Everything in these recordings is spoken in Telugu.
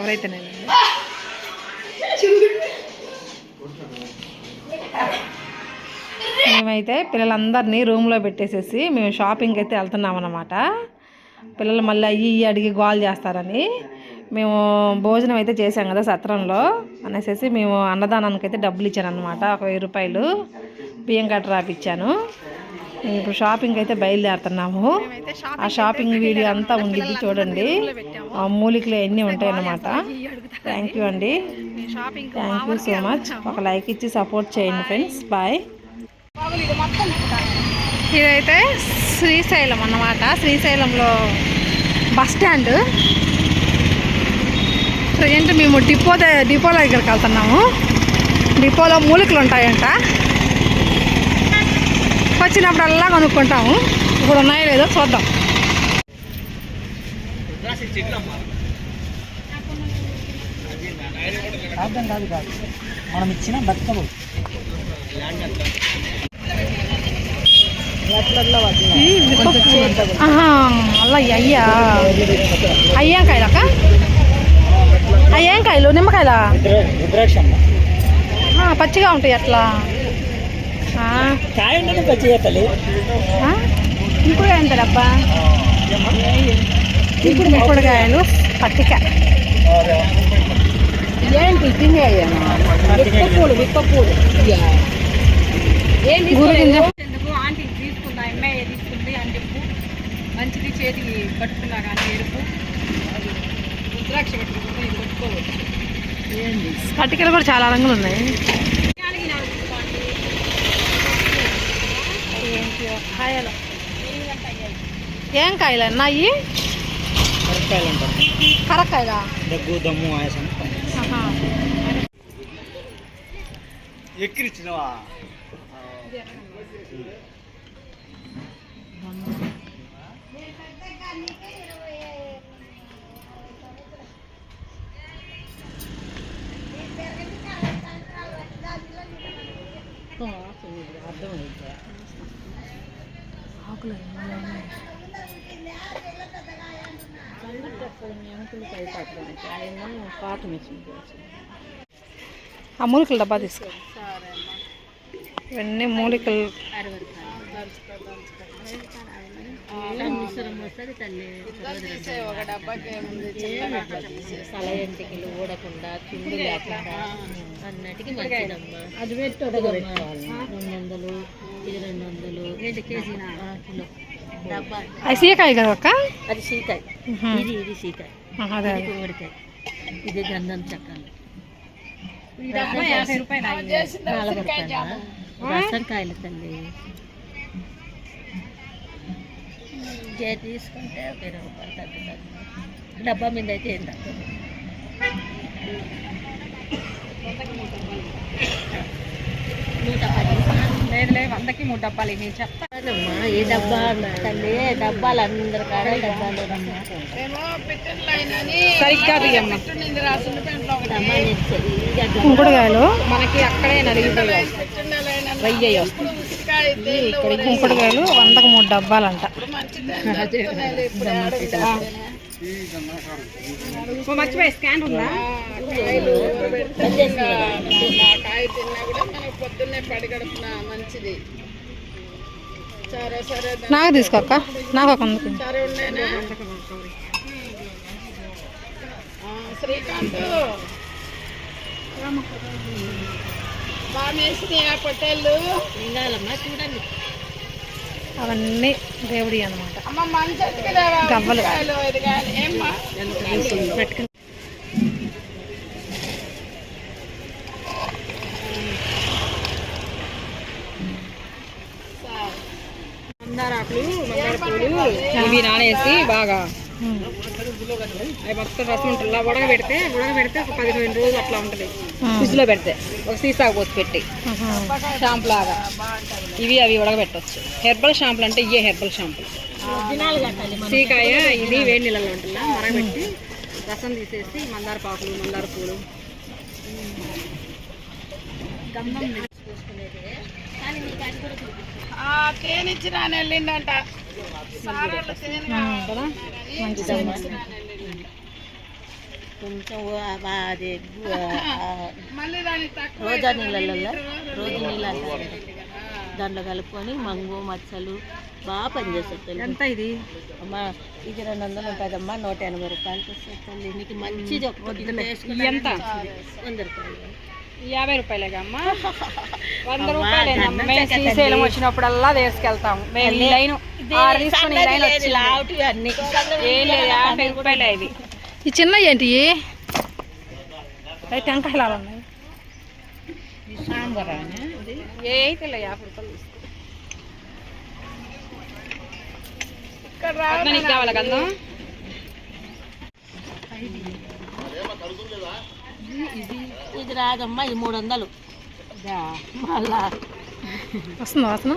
ఎవరైతేనేనండి మేమైతే పిల్లలందరినీ రూమ్లో పెట్టేసేసి మేము షాపింగ్కి అయితే వెళ్తున్నాం అన్నమాట పిల్లలు మళ్ళీ అయ్యి ఇయ్యి అడిగి గోల్ చేస్తారని. మేము భోజనం అయితే చేసాం కదా సత్రంలో. అనేసి మేము అన్నదానానికి అయితే డబ్బులు ఇచ్చాను అనమాట ఒక వెయ్యి రూపాయలు బియ్యం కట్ట రాపిచ్చాను. ఇప్పుడు షాపింగ్ అయితే బయలుదేరుతున్నాము. ఆ షాపింగ్ వీడియో అంతా ఉండిద్ది చూడండి. మూలికలు ఎన్ని ఉంటాయన్నమాట థ్యాంక్ యూ అండి. థ్యాంక్ యూ సో మచ్ ఒక లైక్ ఇచ్చి సపోర్ట్ చేయండి ఫ్రెండ్స్ బాయ్ ఇదైతే శ్రీశైలం అన్నమాట. శ్రీశైలంలో బస్ స్టాండ్. ప్రజెంట్ మేము డిపో డిపోలో దగ్గరికి వెళ్తున్నాము. డిపోలో మూలికలు ఉంటాయంట. వచ్చినప్పుడల్లా కొనుక్కుంటాము. ఇప్పుడు ఉన్నాయో లేదో చూద్దాం. అర్థం కాదు కాదు. మనం ఇచ్చిన బతుకలు అలా అయ్యా. అయ్యాం కాయలక్క అయ్యాం కాయలు నిమ్మకాయలా పచ్చిగా ఉంటాయి అట్లా. ఆ, కాయ ఉండదు పచ్చి చేతలు ఆ? ఇంకుడు ఎంత డబ్బా ఇప్పుడు ముక్కుడుకాయలు పట్టిక. ఏంటి తినేయమ్మా విప్పపూలు విప్పపూలు ఏం ఎందుకు? ఆంటీ తీసుకుందా అమ్మాయి తీసుకుంది అని చెప్పు మంచిది చేతికి పట్టుకున్నా కానీ ఎరుపు. రుద్రాక్ష పెట్టుకుంటే ఇది పట్టుకోవచ్చు ఏంటి? పట్టికలు కూడా చాలా రంగులు ఉన్నాయి. ఏం కాయలు అన్నాయి? కరక్కాయలు అంటారు కరక్కాయలా దగ్గు దమ్ము ఆయాసం ఎక్కిరిచ్చినవా ఆహా. ఆకులు ఆ మూలికల డబ్బా తీసుకో. ఇవన్నీ మూలికలు. ఒక ఎంటికలు ఊడకుండా చుండు లేకుండా అన్నటికి మంచిదమ్మా. అది పెట్టు రెండు వందలు ఇది రెండు వందలు ఏంటి కిలో. అది సీకాయ కదా అక్క అది సీకాయ. ఇది ఇది సీకాయ అదే ఇది అదే. గుమ్మడికాయ ఇది గంధం చక్రాలు ఈ డబ్బా యాభై రూపాయలు అయింది. నలభై రూపాయల రసం కాయలు తల్లి తీసుకుంటే ఒక ఇరవై రూపాయలు తగ్గుతుంది డబ్బా మీద అయితే ఏం తగ్గదు నూట పది లేదులే వందకి మూడు డబ్బాలు నేను చెప్తా అమ్మా ఏ డబ్బా తల్లి డబ్బాలు అందరి కాడ డబ్బాలు అమ్మా. సరిగ్గా బియ్యమ్మ కుంకుడుకాయలు మనకి అక్కడే నలిగిపోయాయి. వయ్యాయి వస్తాయి కుంకుడుకాయలు వందకు మూడు డబ్బాలంట. మర్చిపోయి స్కాన్ ఉందా? కాయ తిన్నా కూడా మనకు పొద్దున్నే పడిగడుపున మంచిది. సరే సరే నాకు తీసుకోక్క నాకు ఒక సరే ఉండేనా ఆ, శ్రీకాంత్. బాగా వేసినాయా పొట్టేళ్ళు? ఇంగాలమ్మా చూడండి. అవన్నీ దేవుడి అన్నమాట. అమ్మ మంచి ఎత్తుకులేవా గవ్వలు. పెట్టుకుని ఇవి నానేసి బాగా అవి మొత్తం రసం ఉంటుంది. ఇలా ఉడక పెడితే ఉడక పెడితే ఒక పదిహేను రోజులు అట్లా ఉంటుంది. ఫ్రిడ్జ్లో పెడితే ఒక సీసాకు పోసి పెట్టి. షాంపూ లాగా. ఇవి అవి ఉడకబెట్టచ్చు. హెర్బల్ షాంపులు అంటే ఇవే హెర్బల్ షాంపులు సీకాయ ఇది వేడి నీళ్ళలో ఉంటుందా? మరగబెట్టి రసం తీసేసి మందార పాకులు మందార పూలు. గంధం వెళ్ళిండంట. కొంచెం అది రోజా నీళ్ళల్లో రోజు నీళ్ళు అంటారు. దాంట్లో కలుపుకొని మంగు మచ్చలు బాగా పనిచేస్తుంది. ఎంత ఇది? అమ్మా ఇది రెండు వందలు ఉంటుందమ్మా నూట ఎనభై రూపాయలకి వస్తుంది నీకు ఎంత? వంద రూపాయలు. యాభై రూపాయలేగా అమ్మా? వంద అమ్మా, రూపాయలేనా దండం మేము. శ్రీశైలం వచ్చినప్పుడల్లా తీసుకెళ్తాం మేము ఈ లైన్ ఆరు తీసుకొని లైన్ వచ్చింది. లావుటివి అన్ని. ఏం లేదు యాభై రూపాయలే ఇది. ఈ చిన్న ఏంటి అయితే టెంకాయలు అలా ఉన్నాయి. ఏ అయితే యాభై రూపాయలు. అట్లా నీకు కావాలా గంధం ఇది రాదమ్మా ఇది మూడు వందలు. మళ్ళా. వస్తుందా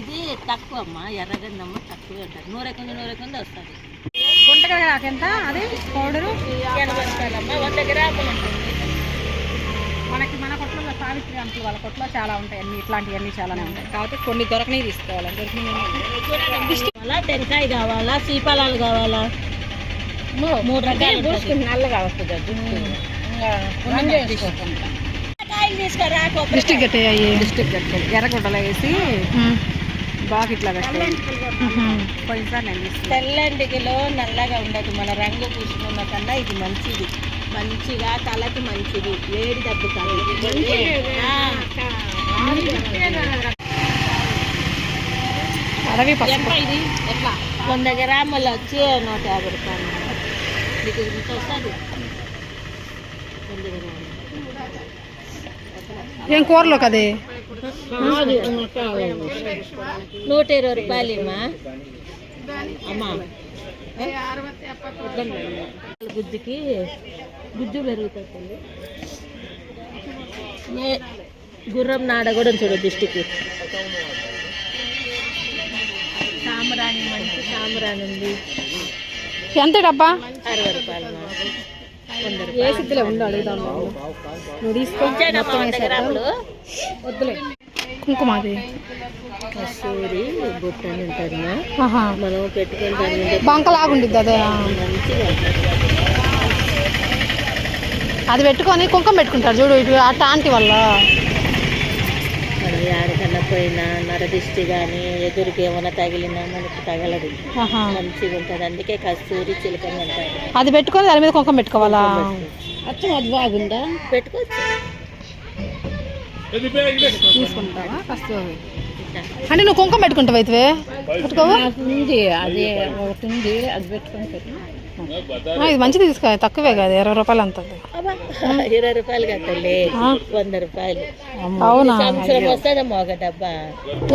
ఇది తక్కువ అమ్మా ఎర్రగందమ్మ తక్కువే ఉంటుంది నూరెకుంది నూరెకుంది వస్తుంది. గుంటగా ఎంత? అది పౌడరు? ఎనభై రూపాయలమ్మా వంద గ్రాములు ఉంటుంది. మనకి మన కొట్లో సావిత్రి అంటూ వాళ్ళ కొట్లో చాలా ఉంటాయి అన్ని ఇట్లాంటివన్నీ చాలానే ఉంటాయి. కాబట్టి కొన్ని దొరకని తీసుకోవాలి? దొరికినవి టెంకాయ కావాలా సీపాలాలు కావాలా? మూడు రకాలు ఉంటుంది. నల్లగా వస్తుంది కాయలు తీసుకురా డిస్టిక్ డిస్టిక్ ఎర్రగుడ్డలో వేసి బాగా ఇట్లా తీసుకున్నాను తెల్లంటికిలో నల్లగా ఉండదు. మన రంగు పూసుకున్న కన్నా ఇది మంచిది. మంచిగా తలకి మంచిది. వేడి తగ్గుతుంది అడవి ఎట్లా? వంద గ్రాములు వచ్చి నూట యాభై రూపాయలు. మీకు ఇంత వస్తుంది ఏం కూరలోకి అది నూట ఇరవై రూపాయలు అమ్మా అమ్మా. గుజ్జుకి గుజ్జు పెరుగుతుంది. గుర్రం నాడ కూడా చూడు దిష్టికి. సాంబ్రాణి మంచి సాంబ్రాణి ఉంది. ఎంత డబ్బా? ఏ స్థితిలో ఉందో అడుగుదాం నువ్వు తీసుకో వద్దులే. కుంకుమ అది కస్తూరి బుట్ట అని ఆహా. మనం మీద బంకలాగుండిద్ది అదే. ఉంటుంది. అది పెట్టుకొని కుంకుమ పెట్టుకుంటారు చూడు ఇటు అట్ట ఆంటీ వల్ల. మనం యాడికన్నా పోయినా నరదిష్టి కానీ ఎదురుకి ఏమైనా తగిలినా మనకి తగలదు. ఆహా. మంచిగా ఉంటుంది. అందుకే కస్తూరి చిలకని అంటారు. అది పెట్టుకొని దాని మీద కుంకుమ పెట్టుకోవాలా? అచ్చం అది బాగుందా? పెట్టుకోవచ్చు. తీసుకుంటావా ఇట్లా. అంటే నువ్వు కుంకుమ పెట్టుకుంటావు అయితే పెట్టుకోవు? అది ఒకటి ఉంది అది పెట్టుకొని ఇది మంచిది తీసుకో తక్కువే కదా ఇరవై రూపాయలు అంత ఇరవై రూపాయలు కట్టలే వంద రూపాయలు. అవునా? సంవత్సరం వస్తుందమ్మా ఒక డబ్బా.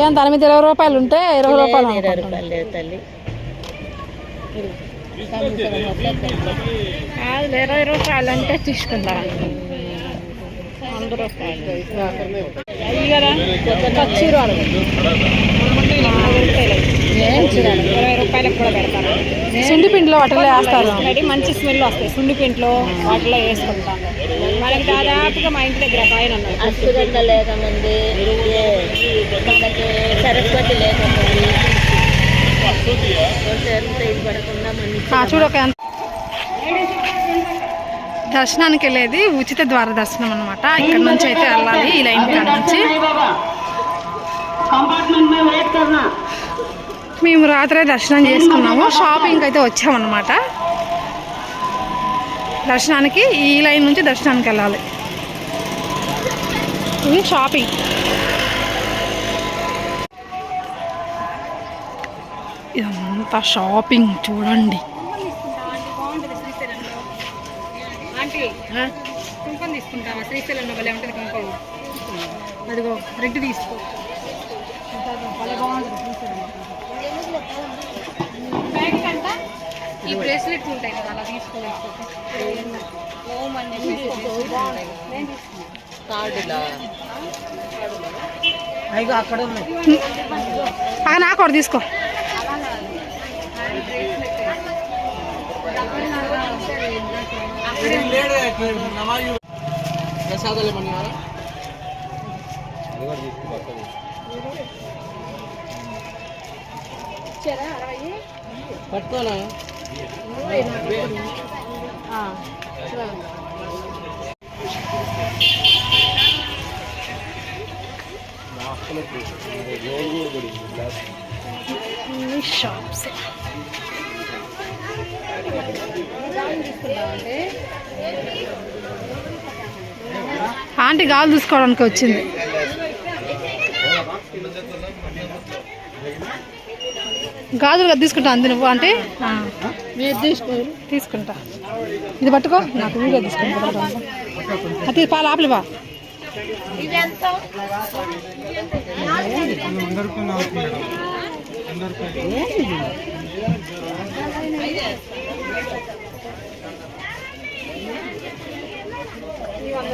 ఏం దాని మీద ఇరవై రూపాయలు ఉంటే ఇరవై రూపాయలు ఇరవై. రూపాయలు లేదు తల్లి. ఇరవై రూపాయలు అంటే తీసుకుందాం. వంద రూపాయలు. చీరాలు ఇరవై రూపాయలకు కూడా పెడతాను సుండి పిండిలో వాటిలో వేస్తారు. రెడీ మంచి స్మెల్ వస్తాయి. సుండి పింట్లో వాటిలో వేసుకుంటాం. మనకి దాదాపుగా మా ఇంటి దగ్గర పైన లేకముంది మనకి సరస్వతి లేకముంది. ఎంత దర్శనానికి వెళ్ళేది ఉచిత ద్వార దర్శనం అనమాట ఇక్కడ నుంచి అయితే వెళ్ళాలి ఈ లైన్ కాడ నుంచి. మేము రాత్రే దర్శనం చేసుకున్నాము షాపింగ్ అయితే వచ్చామన్నమాట. దర్శనానికి ఈ లైన్ నుంచి దర్శనానికి వెళ్ళాలి. ఇది షాపింగ్. ఇదంతా షాపింగ్ చూడండి. తీసుకుంటావా? శ్రీశైలంలో భలే ఉంటుంది కుంకుమ అదిగో రెడ్ తీసుకో. భలే బాగుంటుంది శ్రీశైలంలో ప్యాకెట్ అంట ఈ బ్రేస్లెట్స్ ఉంటాయి కదా అలా తీసుకోవచ్చు. ఓం అని చెప్పేసి bracelets ఉంటాయి కదా. నేను తీసుకున్నాను అక్కడ నాకు ఒకటి తీసుకో ఇచ్చారా? అరవై? పట్టుకోనా? షాప్స్ ఆంటీ గాలు చూసుకోవడానికి వచ్చింది. గాజులు కదా తీసుకుంటా అంది నువ్వు అంటే తీసుకుంటా. ఇది పట్టుకో. నాకు వీడియో తీసుకుంటా. అది పాలు ఆపలి బా.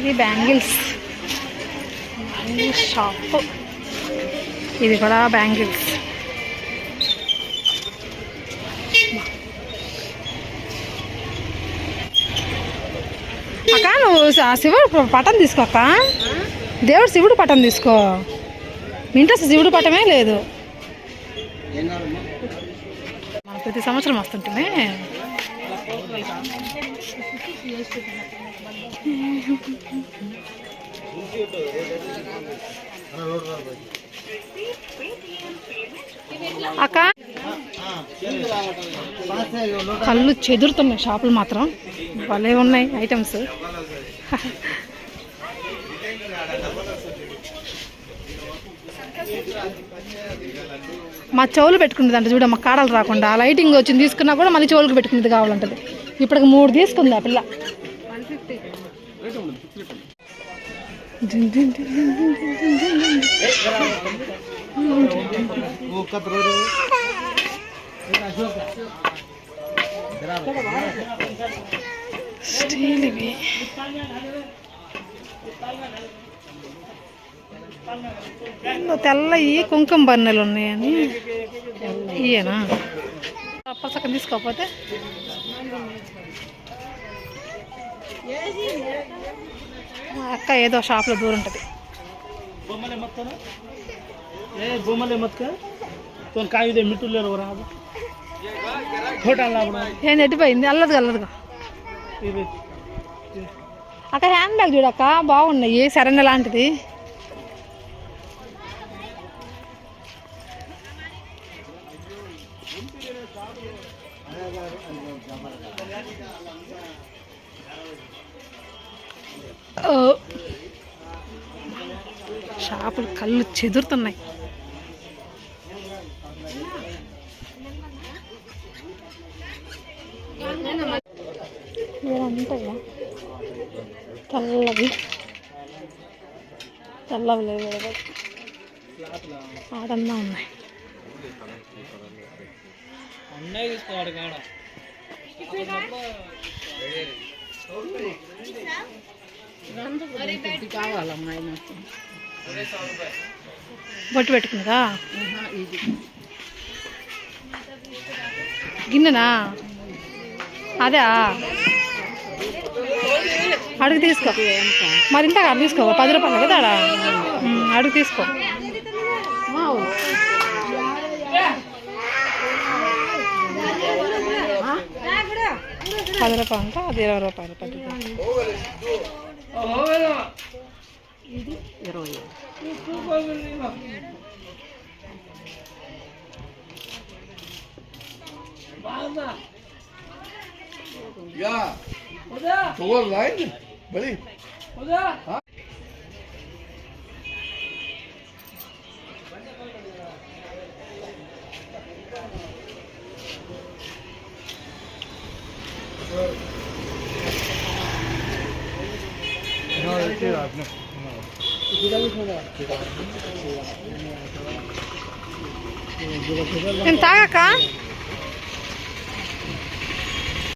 ఇది బ్యాంగిల్స్. Bangles shop. ఇది కూడా బ్యాంగిల్స్. అక్క నువ్వు ఆ శివుడు పటం తీసుకో అక్క. దేవుడు శివుడు పటం తీసుకో. మీ ఇంట్లో శివుడు పటమే లేదు. ప్రతి సంవత్సరం వస్తుంటే అక్క? కళ్ళు చెదురుతున్నాయి షాపులు మాత్రం. భలే ఉన్నాయి ఐటమ్స్ మా చెవులు పెట్టుకునేది అంటే మా కాడలు రాకుండా. లైటింగ్ వచ్చింది తీసుకున్నా కూడా మళ్ళీ చెవులకు పెట్టుకునేది కావాలంటది. ఇప్పటికి మూడు తీసుకుంది ఆ పిల్ల. స్టీల్ ఇవి కుంకుమ బన్నెలు ఉన్నాయని. ఇయేనా పచ్చకం తీసుకోకపోతే? మా అక్క ఏదో షాప్లో దూరం ఉంటుంది. ఏ బొమ్మలే మత్క మిట్టులేరు రాదు ఏం ఎట్టిపోయింది అల్లదు అల్లదుగా అక్క హ్యాండ్ బ్యాగ్ చూడక్క బాగున్నాయి. సరైన లాంటిది? షాపులు కళ్ళు చెదురుతున్నాయి. ఉంటాయా తెల్లవి. తెల్లవి లేదు ఆడన్నా ఉన్నాయి. ఉన్నాయి తీసుకోవాలి కాడ బొట్టు పెట్టుకున్నదా? గిన్నెనా? అదే? అడుగు తీసుకో. మరి ఇంత తీసుకో పది రూపాయలు కదా అడుగు తీసుకో. పది రూపాయలు అంటే అది ఇరవై రూపాయలు పది నేను తాగాక